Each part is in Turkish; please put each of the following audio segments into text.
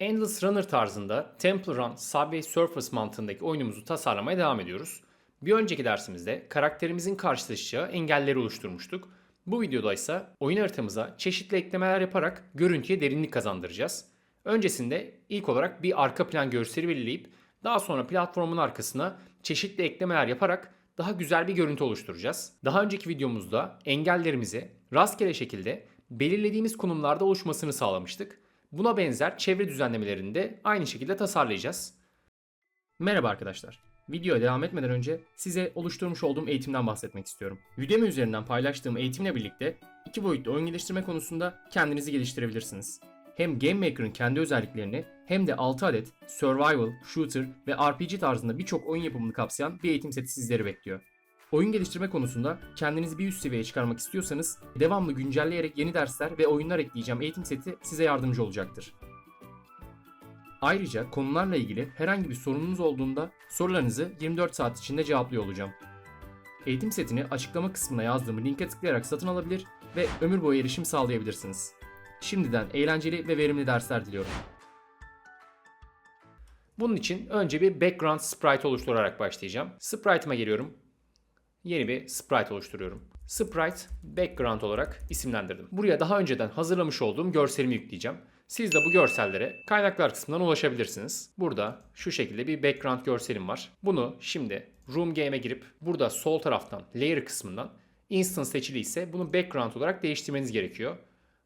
Endless Runner tarzında Temple Run Subway Surfers mantığındaki oyunumuzu tasarlamaya devam ediyoruz. Bir önceki dersimizde karakterimizin karşılaşacağı engelleri oluşturmuştuk. Bu videoda ise oyun haritamıza çeşitli eklemeler yaparak görüntüye derinlik kazandıracağız. Öncesinde ilk olarak bir arka plan görseli belirleyip daha sonra platformun arkasına çeşitli eklemeler yaparak daha güzel bir görüntü oluşturacağız. Daha önceki videomuzda engellerimizi rastgele şekilde belirlediğimiz konumlarda oluşmasını sağlamıştık. Buna benzer çevre düzenlemelerini de aynı şekilde tasarlayacağız. Merhaba arkadaşlar. Videoya devam etmeden önce size oluşturmuş olduğum eğitimden bahsetmek istiyorum. Udemy üzerinden paylaştığım eğitimle birlikte iki boyutlu oyun geliştirme konusunda kendinizi geliştirebilirsiniz. Hem Game Maker'ın kendi özelliklerini hem de 6 adet survival, shooter ve RPG tarzında birçok oyun yapımını kapsayan bir eğitim seti sizleri bekliyor. Oyun geliştirme konusunda kendinizi bir üst seviyeye çıkarmak istiyorsanız devamlı güncelleyerek yeni dersler ve oyunlar ekleyeceğim eğitim seti size yardımcı olacaktır. Ayrıca konularla ilgili herhangi bir sorununuz olduğunda sorularınızı 24 saat içinde cevaplıyor olacağım. Eğitim setini açıklama kısmına yazdığım linke tıklayarak satın alabilir ve ömür boyu erişim sağlayabilirsiniz. Şimdiden eğlenceli ve verimli dersler diliyorum. Bunun için önce bir background sprite oluşturarak başlayacağım. Sprite'ıma geliyorum. Yeni bir sprite oluşturuyorum. Sprite background olarak isimlendirdim. Buraya daha önceden hazırlamış olduğum görselimi yükleyeceğim. Siz de bu görsellere kaynaklar kısmından ulaşabilirsiniz. Burada şu şekilde bir background görselim var. Bunu şimdi Room Game'e girip burada sol taraftan Layer kısmından Instance seçili ise bunu background olarak değiştirmeniz gerekiyor.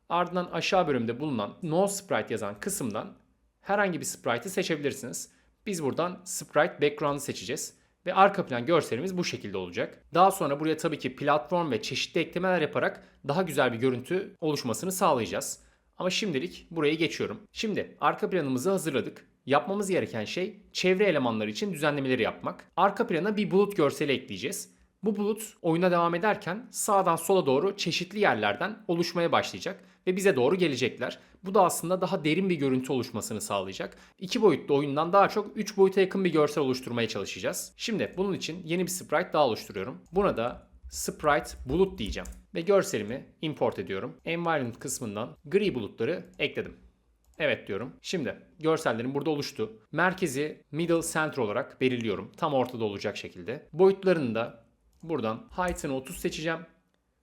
Ardından aşağı bölümde bulunan No Sprite yazan kısımdan herhangi bir sprite'ı seçebilirsiniz. Biz buradan Sprite Background'ı seçeceğiz. Ve arka plan görselimiz bu şekilde olacak. Daha sonra buraya tabii ki platform ve çeşitli eklemeler yaparak daha güzel bir görüntü oluşmasını sağlayacağız. Ama şimdilik burayı geçiyorum. Şimdi arka planımızı hazırladık. Yapmamız gereken şey çevre elemanları için düzenlemeleri yapmak. Arka plana bir bulut görseli ekleyeceğiz. Bu bulut oyuna devam ederken sağdan sola doğru çeşitli yerlerden oluşmaya başlayacak ve bize doğru gelecekler. Bu da aslında daha derin bir görüntü oluşmasını sağlayacak. İki boyutlu oyundan daha çok 3 boyuta yakın bir görsel oluşturmaya çalışacağız. Şimdi bunun için yeni bir sprite daha oluşturuyorum. Buna da sprite bulut diyeceğim ve görselimi import ediyorum. Environment kısmından gri bulutları ekledim. Evet diyorum. Şimdi görsellerim burada oluştu. Merkezi middle center olarak belirliyorum. Tam ortada olacak şekilde. Boyutlarını da buradan height'ını 30 seçeceğim.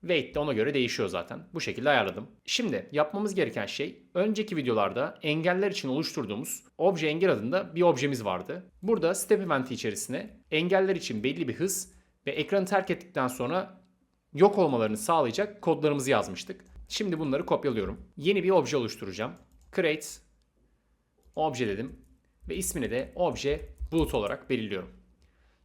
Weight de ona göre değişiyor zaten. Bu şekilde ayarladım. Şimdi yapmamız gereken şey önceki videolarda engeller için oluşturduğumuz obje engel adında bir objemiz vardı. Burada step event içerisine engeller için belli bir hız ve ekranı terk ettikten sonra yok olmalarını sağlayacak kodlarımızı yazmıştık. Şimdi bunları kopyalıyorum. Yeni bir obje oluşturacağım. Create obje dedim ve ismini de obje bulut olarak belirliyorum.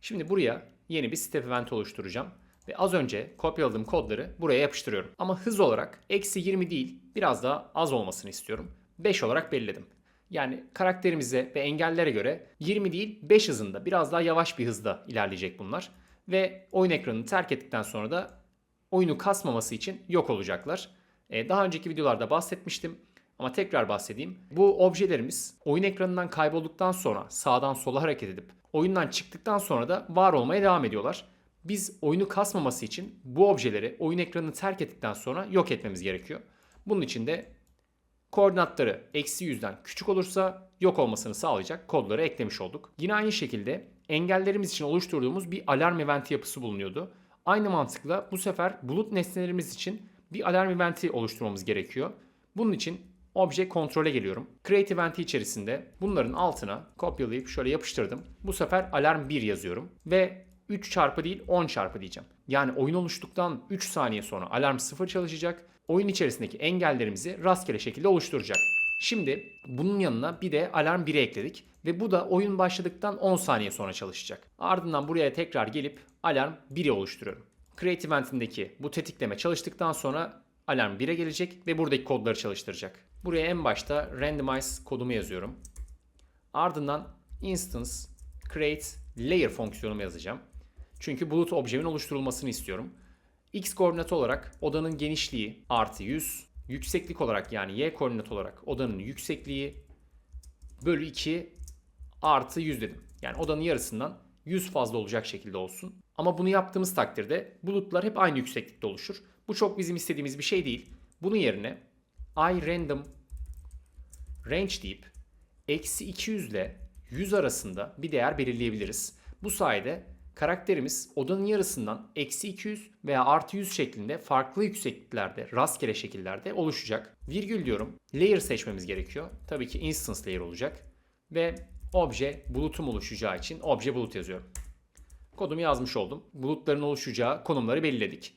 Şimdi buraya yeni bir step event oluşturacağım. Ve az önce kopyaladığım kodları buraya yapıştırıyorum. Ama hız olarak eksi 20 değil biraz daha az olmasını istiyorum. 5 olarak belirledim. Yani karakterimize ve engellere göre 20 değil 5 hızında biraz daha yavaş bir hızda ilerleyecek bunlar. Ve oyun ekranını terk ettikten sonra da oyunu kasmaması için yok olacaklar. Ee, daha önceki videolarda bahsetmiştim ama tekrar bahsedeyim. Bu objelerimiz oyun ekranından kaybolduktan sonra sağdan sola hareket edip oyundan çıktıktan sonra da var olmaya devam ediyorlar. Biz oyunu kasmaması için bu objeleri oyun ekranını terk ettikten sonra yok etmemiz gerekiyor. Bunun için de koordinatları eksi yüzden küçük olursa yok olmasını sağlayacak kodları eklemiş olduk. Yine aynı şekilde engellerimiz için oluşturduğumuz bir alarm eventi yapısı bulunuyordu. Aynı mantıkla bu sefer bulut nesnelerimiz için bir alarm eventi oluşturmamız gerekiyor. Bunun için obje kontrole geliyorum. Create eventi içerisinde bunların altına kopyalayıp şöyle yapıştırdım. Bu sefer alarm 1 yazıyorum ve 3 çarpı değil 10 çarpı diyeceğim. Yani oyun oluştuktan 3 saniye sonra alarm 0 çalışacak. Oyun içerisindeki engellerimizi rastgele şekilde oluşturacak. Şimdi bunun yanına bir de alarm 1'i ekledik ve bu da oyun başladıktan 10 saniye sonra çalışacak. Ardından buraya tekrar gelip alarm 1'i oluşturuyorum. Create Event'indeki bu tetikleme çalıştıktan sonra alarm 1'e gelecek ve buradaki kodları çalıştıracak. Buraya en başta randomize kodumu yazıyorum. Ardından instance create layer fonksiyonumu yazacağım. Çünkü bulut objemin oluşturulmasını istiyorum. X koordinatı olarak odanın genişliği artı 100. Yükseklik olarak yani Y koordinat olarak odanın yüksekliği bölü 2 artı 100 dedim. Yani odanın yarısından 100 fazla olacak şekilde olsun. Ama bunu yaptığımız takdirde bulutlar hep aynı yükseklikte oluşur. Bu çok bizim istediğimiz bir şey değil. Bunun yerine i random range deyip eksi 200 ile 100 arasında bir değer belirleyebiliriz. Bu sayede karakterimiz odanın yarısından eksi 200 veya artı 100 şeklinde farklı yüksekliklerde, rastgele şekillerde oluşacak. Virgül diyorum. Layer seçmemiz gerekiyor. Tabii ki instance layer olacak. Ve obje bulutum oluşacağı için obje bulut yazıyorum. Kodumu yazmış oldum. Bulutların oluşacağı konumları belirledik.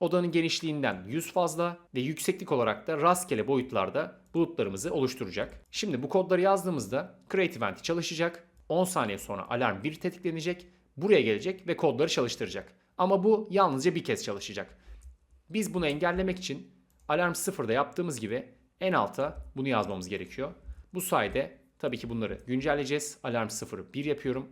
Odanın genişliğinden 100 fazla ve yükseklik olarak da rastgele boyutlarda bulutlarımızı oluşturacak. Şimdi bu kodları yazdığımızda Create Event'i çalışacak. 10 saniye sonra alarm 1 tetiklenecek. Buraya gelecek ve kodları çalıştıracak. Ama bu yalnızca bir kez çalışacak. Biz bunu engellemek için alarm 0'da yaptığımız gibi en alta bunu yazmamız gerekiyor. Bu sayede tabii ki bunları güncelleyeceğiz. Alarm 0'ı 1 yapıyorum.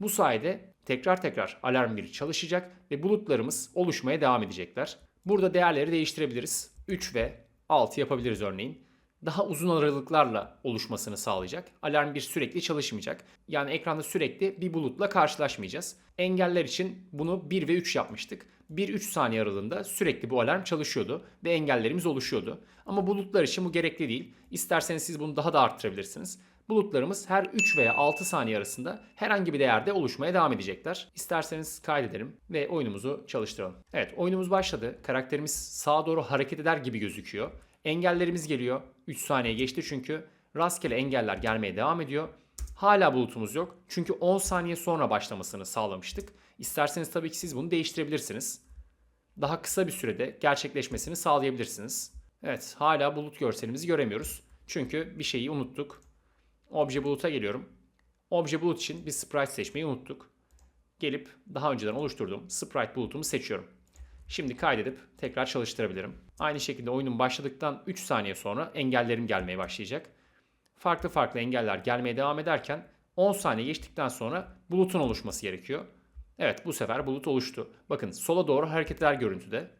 Bu sayede tekrar tekrar alarm 1 çalışacak ve bulutlarımız oluşmaya devam edecekler. Burada değerleri değiştirebiliriz. 3 ve 6 yapabiliriz örneğin. Daha uzun aralıklarla oluşmasını sağlayacak. Alarm 1 sürekli çalışmayacak. Yani ekranda sürekli bir bulutla karşılaşmayacağız. Engeller için bunu 1 ve 3 yapmıştık. 1-3 saniye aralığında sürekli bu alarm çalışıyordu ve engellerimiz oluşuyordu. Ama bulutlar için bu gerekli değil. İsterseniz siz bunu daha da arttırabilirsiniz. Bulutlarımız her 3 veya 6 saniye arasında herhangi bir değerde oluşmaya devam edecekler. İsterseniz kaydedelim ve oyunumuzu çalıştıralım. Evet oyunumuz başladı. Karakterimiz sağa doğru hareket eder gibi gözüküyor. Engellerimiz geliyor. 3 saniye geçti çünkü. Rastgele engeller gelmeye devam ediyor. Hala bulutumuz yok. Çünkü 10 saniye sonra başlamasını sağlamıştık. İsterseniz tabii ki siz bunu değiştirebilirsiniz. Daha kısa bir sürede gerçekleşmesini sağlayabilirsiniz. Evet hala bulut görselimizi göremiyoruz. Çünkü bir şeyi unuttuk. Obje buluta geliyorum. Obje bulut için bir sprite seçmeyi unuttuk. Gelip daha önceden oluşturduğum sprite bulutumu seçiyorum. Şimdi kaydedip tekrar çalıştırabilirim. Aynı şekilde oyunun başladıktan 3 saniye sonra engellerim gelmeye başlayacak. Farklı farklı engeller gelmeye devam ederken 10 saniye geçtikten sonra bulutun oluşması gerekiyor. Evet bu sefer bulut oluştu. Bakın sola doğru hareketler görüntüde.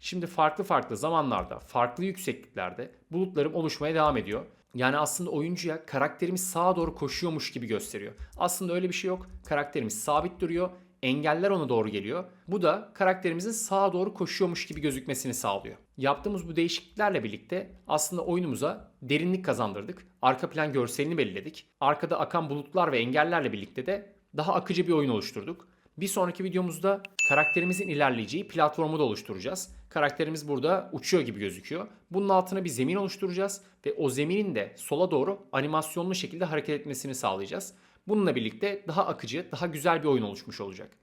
Şimdi farklı farklı zamanlarda, farklı yüksekliklerde bulutlarım oluşmaya devam ediyor. Yani aslında oyuncuya karakterimiz sağa doğru koşuyormuş gibi gösteriyor. Aslında öyle bir şey yok. Karakterimiz sabit duruyor. Engeller ona doğru geliyor. Bu da karakterimizin sağa doğru koşuyormuş gibi gözükmesini sağlıyor. Yaptığımız bu değişikliklerle birlikte aslında oyunumuza derinlik kazandırdık. Arka plan görselini belirledik. Arkada akan bulutlar ve engellerle birlikte de daha akıcı bir oyun oluşturduk. Bir sonraki videomuzda karakterimizin ilerleyeceği platformu da oluşturacağız. Karakterimiz burada uçuyor gibi gözüküyor. Bunun altına bir zemin oluşturacağız ve o zeminin de sola doğru animasyonlu şekilde hareket etmesini sağlayacağız. Bununla birlikte daha akıcı, daha güzel bir oyun oluşmuş olacak.